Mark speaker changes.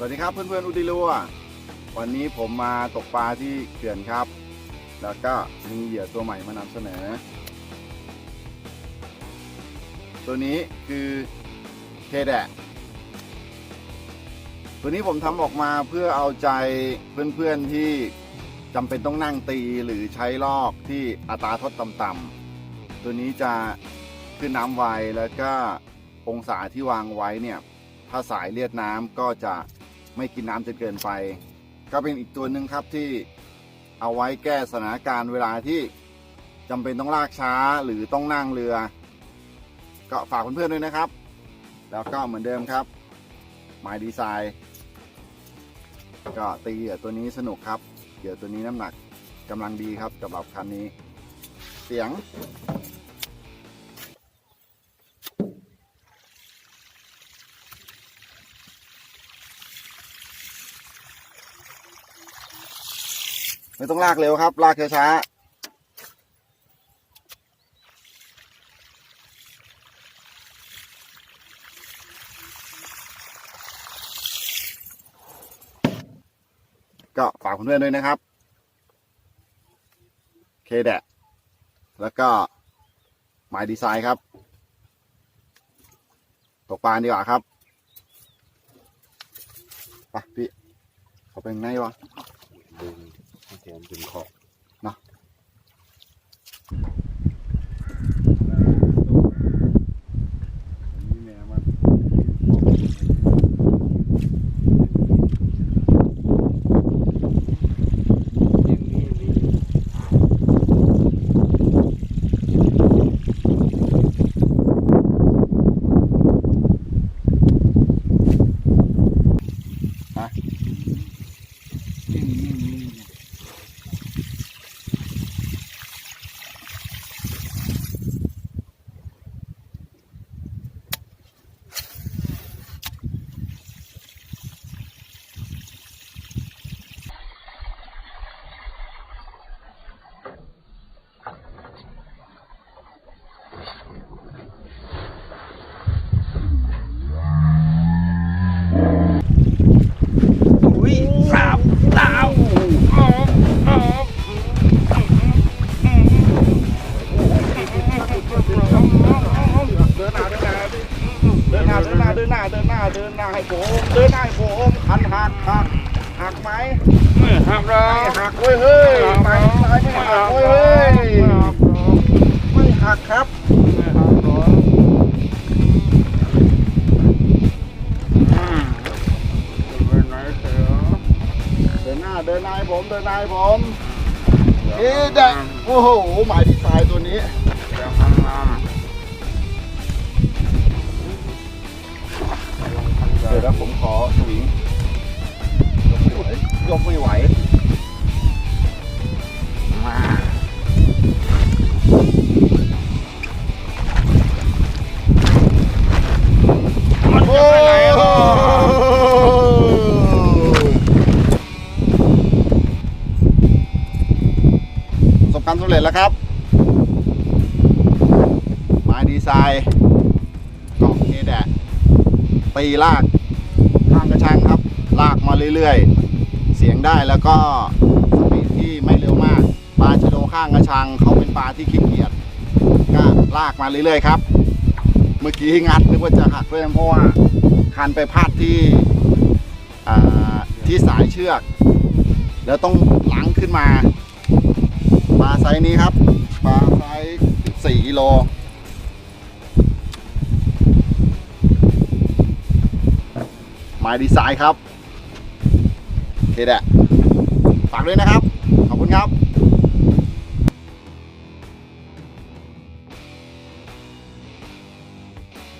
Speaker 1: สวัสดีครับเพื่อนๆอุดิลัววันนี้ผมมาตกปลาที่เขื่อนครับ แล้วก็มีเหยื่อตัวใหม่มานำเสนอ ตัวนี้คือเคแดะตัวนี้ผมทำออกมาเพื่อเอาใจเพื่อนๆที่จำเป็นต้องนั่งตีหรือใช้ลอกที่อัตราทดต่ำๆตัวนี้จะขึ้นน้ำไวแล้วก็องศาที่วางไว้เนี่ย ถ้าสายเลียดน้ำก็จะ ไม่กินน้ำจนเกินไป ก็เป็นอีกตัวหนึ่งครับที่เอาไว้แก้สถานการณ์เวลาที่จำเป็นต้องลากช้าหรือต้องนั่งเรือ ก็ฝากเพื่อนๆด้วยนะครับ แล้วก็เหมือนเดิมครับหมายดีไซน์ก็ตีเหยื่อตัวนี้สนุกครับเหยื่อตัวนี้น้ำหนักกำลังดีครับสำหรับคันนี้ เสียง ไม่ต้องลากเร็วครับ ลากช้าๆก็ฝากเพื่อนๆด้วยนะครับ เคแดะแล้วก็หมายดีไซน์ครับ ตกปลาดีกว่าครับ ไปพี่ เขาเป็นไงวะ
Speaker 2: ดึง แขนดึงขอบ
Speaker 1: นี่แม่มันอุ้ยสามดาวเดินหน้าเดินหน้าเดินหน้า เดินหน้าเดินหน้าเดินหน้าเดินหน้าให้ผมเดินหน้าให้ผมหันหักหักหักไหม
Speaker 2: ไม่หักแล้
Speaker 1: ไม่
Speaker 2: ว
Speaker 1: หักเว้ยเฮ้ยไปซ้ายไม่หักเว้ยเฮ้ยไม่หักครับ
Speaker 2: เป็นไหนเสือ
Speaker 1: เดินหน้าเดินหน้าให้ผมเดินหน้าให้ผมเอ๊ะแดะโอ้โหหมายดีไซน์ตัวนี้ ดี๋ยวนะผมขอสวิงยกไม่ไหวยกไม่ไหว
Speaker 2: มา
Speaker 1: มันจะไปไหนอะประสบความสำเร็จแล้วครับไม้ดีไซน์เกาะเคแดะตีลากข้าง กระชังครับ ลากมาเรื่อยๆ เสียงได้แล้วก็สปีดที่ไม่เร็วมาก ปลาชะโดข้างกระชังเขาเป็นปลาที่ขี้เกียจก็ลากมาเรื่อยๆครับ เมื่อกี้งัดนึกว่าจะหักด้วยนะเพราะว่าคันไปพาดที่ที่สายเชือก แล้วต้องหลังขึ้นมาปลาไซส์นี้ครับปลาไซส์4กิโล มายดีไซน์ครับโอเคแหละฝากด้วยนะครับขอบคุณครับ